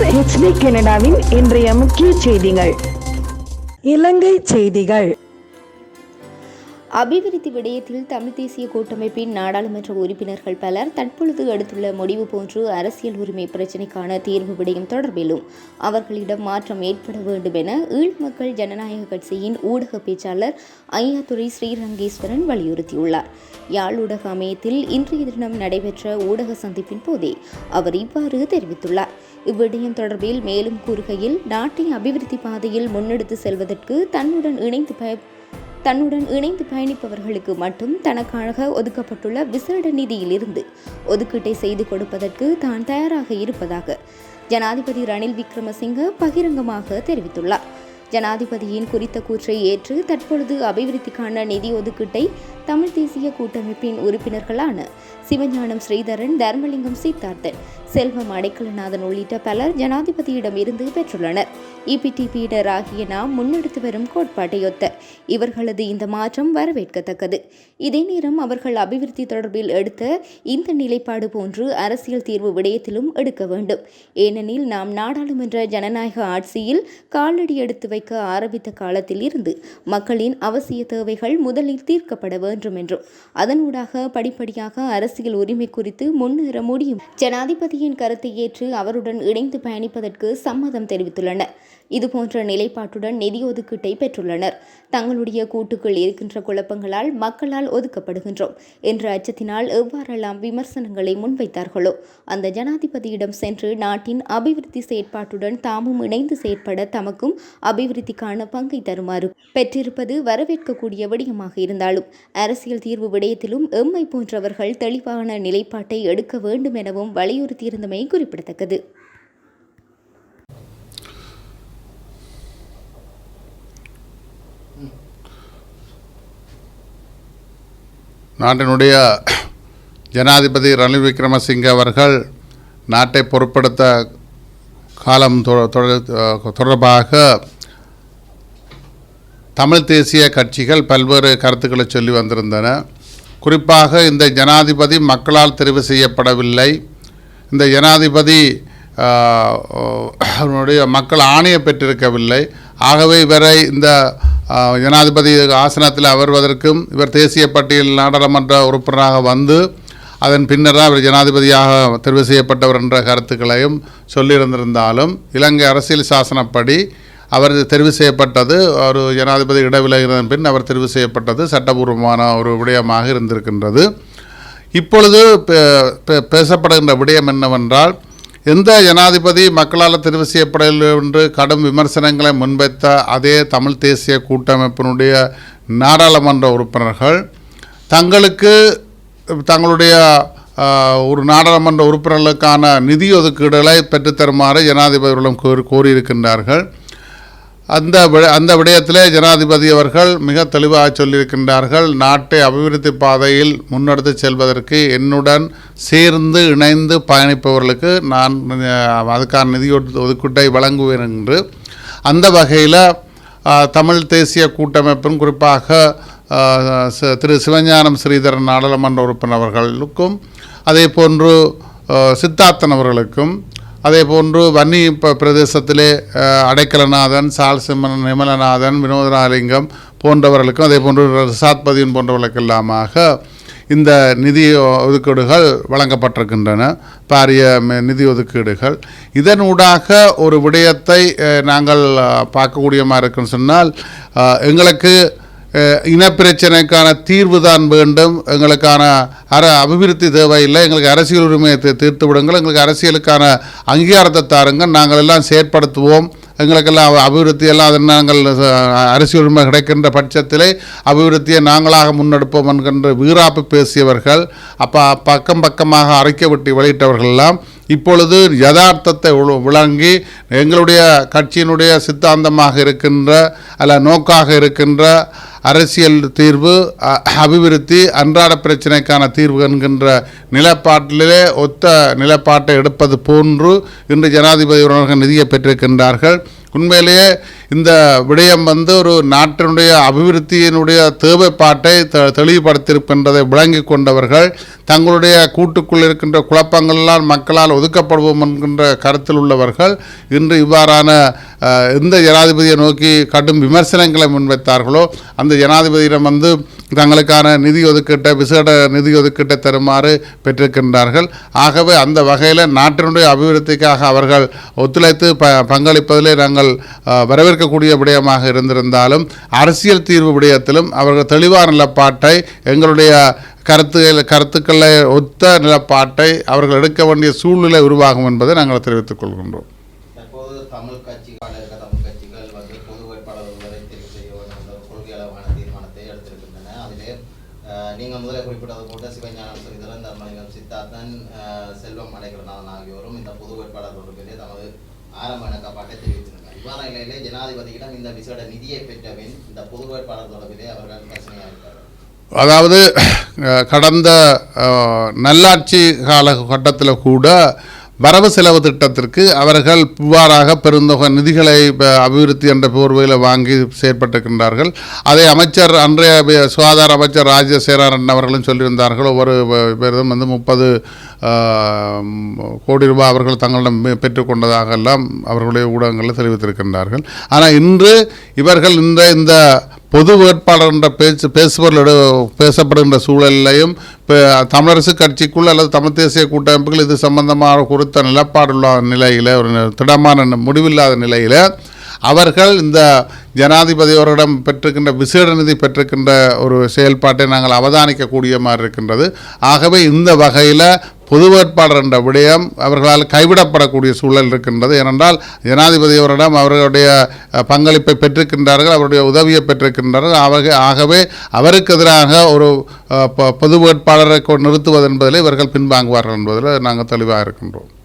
செய்திருக்கிறார் ஹெச்டி கனடாவின் இன்றைய முக்கிய செய்திகள். இலங்கை செய்திகள். அபிவிருத்தி விடயத்தில் தமிழ் தேசிய கூட்டமைப்பின் நாடாளுமன்ற உறுப்பினர்கள் பலர் தற்பொழுது எடுத்துள்ள முடிவு போன்று அரசியல் உரிமை பிரச்சினைக்கான தீர்வு விடயம் தொடர்பிலும் அவர்களிடம் மாற்றம் ஏற்பட வேண்டும் என ஈழ மக்கள் ஜனநாயக கட்சியின் ஊடக பேச்சாளர் ஐயாத்துறை ஸ்ரீரங்கேஸ்வரன் வலியுறுத்தியுள்ளார். யாழ் ஊடக அமையத்தில் இன்றைய தினம் நடைபெற்ற ஊடக சந்திப்பின் போதே அவர் இவ்வாறு தெரிவித்துள்ளார். இவ்விடயம் தொடர்பில் மேலும் கூறுகையில் நாட்டை அபிவிருத்தி பாதையில் முன்னெடுத்து செல்வதற்கு தன்னுடன் இணைந்து பய தன்னுடன் இணைந்து பயணிப்பவர்களுக்கு மட்டும் தனக்காக ஒதுக்கப்பட்டுள்ள விசேட நிதியிலிருந்து ஒதுக்கீட்டை செய்து கொடுப்பதற்கு தான் தயாராக இருப்பதாக ஜனாதிபதி ரணில் விக்ரமசிங்க பகிரங்கமாக தெரிவித்துள்ளார். ஜனாதிபதியின் குறித்த கூற்றை ஏற்று தற்பொழுது அபிவிருத்திக்கான நிதி ஒதுக்கீட்டை தமிழ் தேசிய கூட்டமைப்பின் உறுப்பினர்களான சிவஞானம் ஸ்ரீதரன் தர்மலிங்கம் சித்தார்த்தன் செல்வம் அடைக்கலநாதன் உள்ளிட்ட பலர் ஜனாதிபதியிடம் இருந்து பெற்றுள்ளனர். இபிடிபியினர் ஆகிய நாம் முன்னெடுத்து வரும் கோட்பாட்டையொத்த இவர்களது இந்த மாற்றம் வரவேற்கத்தக்கது. இதே நேரம் அவர்கள் அபிவிருத்தி தொடர்பில் எடுத்த இந்த நிலைப்பாடு போன்று அரசியல் தீர்வு விடயத்திலும் எடுக்க வேண்டும். ஏனெனில் நாம் நாடாளுமன்ற ஜனநாயக ஆட்சியில் காலடி எடுத்து வைக்க ஆரம்பித்த காலத்தில் இருந்து மக்களின் அவசிய தேவைகள் முதலில் தீர்க்கப்பட வேண்டும் என்றும் அதனூடாக படிப்படியாக அரசியல் உரிமை குறித்து முன்னேற முடியும். ஜனாதிபதியின் கருத்தை ஏற்று அவருடன் இணைந்து பயணிப்பதற்கு சம்மதம் தெரிவித்துள்ளனர். இதுபோன்ற நிலைப்பாட்டுடன் நிதி ஒதுக்கீட்டை பெற்றுள்ளனர். தங்களுடைய கூட்டுக்குள் இருக்கின்ற குழப்பங்களால் மக்களால் ஒதுக்கப்படுகின்றோம் என்ற அச்சத்தினால் எவ்வாறெல்லாம் விமர்சனங்களை முன்வைத்தார்களோ அந்த ஜனாதிபதியிடம் சென்று நாட்டின் அபிவிருத்தி செயற்பாட்டுடன் தாமும் இணைந்து செயற்பட தமக்கும் அபிவிருத்திக்கான பங்கை தருமாறு பெற்றிருப்பது வரவேற்கக்கூடிய விடயமாக இருந்தாலும் அரசியல் தீர்வு விடயத்திலும் எம்மை போன்றவர்கள் தெளிவான நிலைப்பாட்டை எடுக்க வேண்டும் எனவும் வலியுறுத்தியிருந்தமை குறிப்பிடத்தக்கது. நாட்டினுடைய ஜனாதிபதி ரணில் விக்ரமசிங்க அவர்கள் நாட்டை பொருட்படுத்த காலம் தொ- தொடர்பாக தமிழ் தேசிய கட்சிகள் பல்வேறு கருத்துக்களை சொல்லி வந்திருந்தன. குறிப்பாக இந்த ஜனாதிபதி மக்களால் தெரிவு செய்யப்படவில்லை. இந்த ஜனாதிபதி அவனுடைய மக்கள் ஆணையை பெற்றிருக்கவில்லை. ஆகவே இவரை இந்த ஜனாதிபதி ஆசனத்தில் அமர்வதற்கும் இவர் தேசிய பட்டியல் நாடாளுமன்ற உறுப்பினராக வந்து அதன் பின்னர் தான் இவர் ஜனாதிபதியாக தெரிவு செய்யப்பட்டவர் என்ற கருத்துக்களையும் சொல்லியிருந்திருந்தாலும் இலங்கை அரசியல் சாசனப்படி அவர் தெரிவு செய்யப்பட்டது. ஒரு ஜனாதிபதி இடவிலகினதன் பின் அவர் தெரிவு செய்யப்பட்டது. சட்டபூர்வமான ஒரு விடயமாக இருந்திருக்கின்றது. இப்பொழுது பே- பே- பேசப்படுகின்ற விடயம் என்னவென்றால் எந்த ஜனாதிபதி மக்களால் தெரிவு செய்யப்படவில்லை என்று கடும் விமர்சனங்களை முன்வைத்த அதே தமிழ் தேசிய கூட்டமைப்பினுடைய நாடாளுமன்ற உறுப்பினர்கள் தங்களுக்கு தங்களுடைய ஒரு நாடாளுமன்ற உறுப்பினர்களுக்கான நிதி ஒதுக்கீடுகளை பெற்றுத்தருமாறு ஜனாதிபதிகளிடம் கோரி கோரியிருக்கின்றார்கள். அந்த அந்த விடயத்திலே ஜனாதிபதி அவர்கள் மிக தெளிவாக சொல்லியிருக்கின்றார்கள் நாட்டை அபிவிருத்தி பாதையில் முன்னெடுத்து செல்வதற்கு என்னுடன் சேர்ந்து இணைந்து பயணிப்பவர்களுக்கு நான் அதுக்கான நிதி ஒதுக்கீட்டை வழங்குவேன் என்று. அந்த வகையில் தமிழ் தேசிய கூட்டமைப்பின் குறிப்பாக ச- திரு சிவஞானம் ஸ்ரீதரன் நாடாளுமன்ற உறுப்பினர்களுக்கும் அதே போன்று சித்தார்த்தன் அவர்களுக்கும் அதே போன்று வன்னி ப பிரதேசத்திலே அடைக்கலநாதன் சால் சிம்மன் நிமலநாதன் வினோதராலிங்கம் போன்றவர்களுக்கும் அதே போன்று ரிசாத் பதியன் போன்றவர்களுக்கெல்லாமாக இந்த நிதி ஒதுக்கீடுகள் வழங்கப்பட்டிருக்கின்றன. பாரிய நிதி ஒதுக்கீடுகள். இதனூடாக ஒரு விடயத்தை நாங்கள் பார்க்கக்கூடியமாக இருக்குன்னு சொன்னால் எங்களுக்கு இனப்பிரச்சனைக்கான தீர்வு தான் வேண்டும். எங்களுக்கான அர அபிவிருத்தி தேவையில்லை. எங்களுக்கு அரசியல் உரிமையை தீர்த்து விடுங்கள். எங்களுக்கு அரசியலுக்கான அங்கீகாரத்தை தாருங்கள். நாங்கள் எல்லாம் செயற்படுத்துவோம். எங்களுக்கெல்லாம் அபிவிருத்தி எல்லாம் அது நாங்கள் அரசியல் உரிமை கிடைக்கின்ற பட்சத்திலே அபிவிருத்தியை நாங்களாக முன்னெடுப்போம் என்கின்ற வீராப்பு பேசியவர்கள் அப்போ பக்கம் பக்கமாக அறிக்கை விட்டு வெளியிட்டவர்கள் எல்லாம் இப்பொழுது யதார்த்தத்தை விளங்கி எங்களுடைய கட்சியினுடைய சித்தாந்தமாக இருக்கின்ற அல்ல நோக்காக இருக்கின்ற அரசியல் தீர்வு அ- அபிவிருத்தி அன்றாட பிரச்சனைக்கான தீர்வு என்கின்ற நிலப்பாட்டிலே ஒத்த நிலப்பாட்டை எடுப்பது போன்று இன்று ஜனாதிபதி அவர்கள் நிதியை பெற்றிருக்கின்றார்கள். உண்மையிலேயே இந்த விடயம் வந்து ஒரு நாட்டினுடைய அபிவிருத்தியினுடைய தேவைப்பாட்டை தெ தெளிவுபடுத்தியிருக்கின்றதை விளங்கி கொண்டவர்கள் தங்களுடைய கூட்டுக்குள் இருக்கின்ற குழப்பங்களால் மக்களால் ஒதுக்கப்படுவோம் என்கின்ற கருத்தில் உள்ளவர்கள் இன்று இவ்வாறான எந்த ஜனாதிபதியை நோக்கி கடும் விமர்சனங்களை முன்வைத்தார்களோ அந்த ஜனாதிபதியிடம் வந்து தங்களுக்கான நிதி ஒதுக்கீட்டை விசேட நிதி ஒதுக்கீட்டை தருமாறு பெற்றிருக்கின்றார்கள். ஆகவே அந்த வகையில் நாட்டினுடைய அபிவிருத்திக்காக அவர்கள் ஒத்துழைத்து ப பங்களிப்பதிலே நாங்கள் வரவேற்கக்கூடிய விடயமாக இருந்திருந்தாலும் அரசியல் தீர்வு விடயத்திலும் அவர்கள் தெளிவான நிலப்பாட்டை எங்களுடைய கருத்துகள் கருத்துக்களை ஒத்த நிலப்பாட்டை அவர்கள் எடுக்க வேண்டிய சூழ்நிலை உருவாகும் என்பதை நாங்கள் தெரிவித்துக் கொள்கின்றோம் தற்போது தமிழ் கட்சிகள் இருக்க தமிழ் கட்சிகள் வந்து பொது வேட்பாளர்களை தெரிவு செய்ய வேண்டும் என்ற ஒரு கொள்கை அளவான தீர்மானத்தை எடுத்திருக்கின்றன அதிலே அஹ், நீங்கள் முதலே குறிப்பிட்டது போட்ட சிவஞானம் ஸ்ரீதரன் தர்மலிங்கம் சித்தார்த்தன் செல்வம் அடைக்கலநாதன் ஆகியோரும் இந்த பொது வேட்பாளர் தொடர்பிலே தமது ஆரம்ப இணக்கப்பாட்டை தெரிவித்திருந்தார் இவ்வாறு நிலையிலே ஜனாதிபதியிடம் இந்த விசேட நிதியை பெற்றபின் இந்த பொது வேட்பாளர் தொடர்பிலே அவர்கள் பிரச்சனையாக இருக்கிறார் அதாவது அஹ், கடந்த நல்லாட்சி நல்லாட்சி காலகட்டத்தில் கூட வரவு செலவு திட்டத்திற்கு அவர்கள் புவாராக பெருந்தொகை நிதிகளை அபிவிருத்தி என்ற போர்வையில் வாங்கி செயற்பட்டிருக்கின்றார்கள். அதை அமைச்சர் அன்றைய சுகாதார அமைச்சர் ராஜசேரன் அவர்களும் சொல்லியிருந்தார்கள். ஒவ்வொரு பேரும் வந்து முப்பது கோடி ரூபாய் அவர்கள் தங்களிடம் பெற்றுக்கொண்டதாக எல்லாம் அவர்களுடைய ஊடகங்களில் தெரிவித்திருக்கின்றார்கள். ஆனால் இன்று இவர்கள் இந்த இந்த பொது வேட்பாளர் என்ற பேச்சு பேசுபவர்களோட பேசப்படுகின்ற சூழலையும் இப்போ தமிழரசு கட்சிக்குள் அல்லது தமிழ் தேசிய கூட்டமைப்புகள் இது சம்பந்தமாக குறித்த நிலப்பாடுள்ள நிலையில் ஒரு திடமான முடிவில்லாத நிலையில் அவர்கள் இந்த ஜனாதிபதி அவர்களிடம் பெற்றிருக்கின்ற விசேட நிதி பெற்றிருக்கின்ற ஒரு செயல்பாட்டை நாங்கள் அவதானிக்கக்கூடிய மாதிரி இருக்கின்றது. ஆகவே இந்த வகையில் பொது வேட்பாளர் என்ற விடயம் அவர்களால் கைவிடப்படக்கூடிய சூழல் இருக்கின்றது. ஏனென்றால் ஜனாதிபதி அவரிடம் அவர்களுடைய பங்களிப்பை பெற்றிருக்கின்றார்கள் அவருடைய உதவியை பெற்றிருக்கின்றார்கள். அவர்கள் ஆகவே அவருக்கு எதிராக ஒரு பொது வேட்பாளரை கொ- நிறுத்துவது என்பதில் இவர்கள் பின்வாங்குவார்கள் என்பதில் நாங்கள் தெளிவாக இருக்கின்றோம்.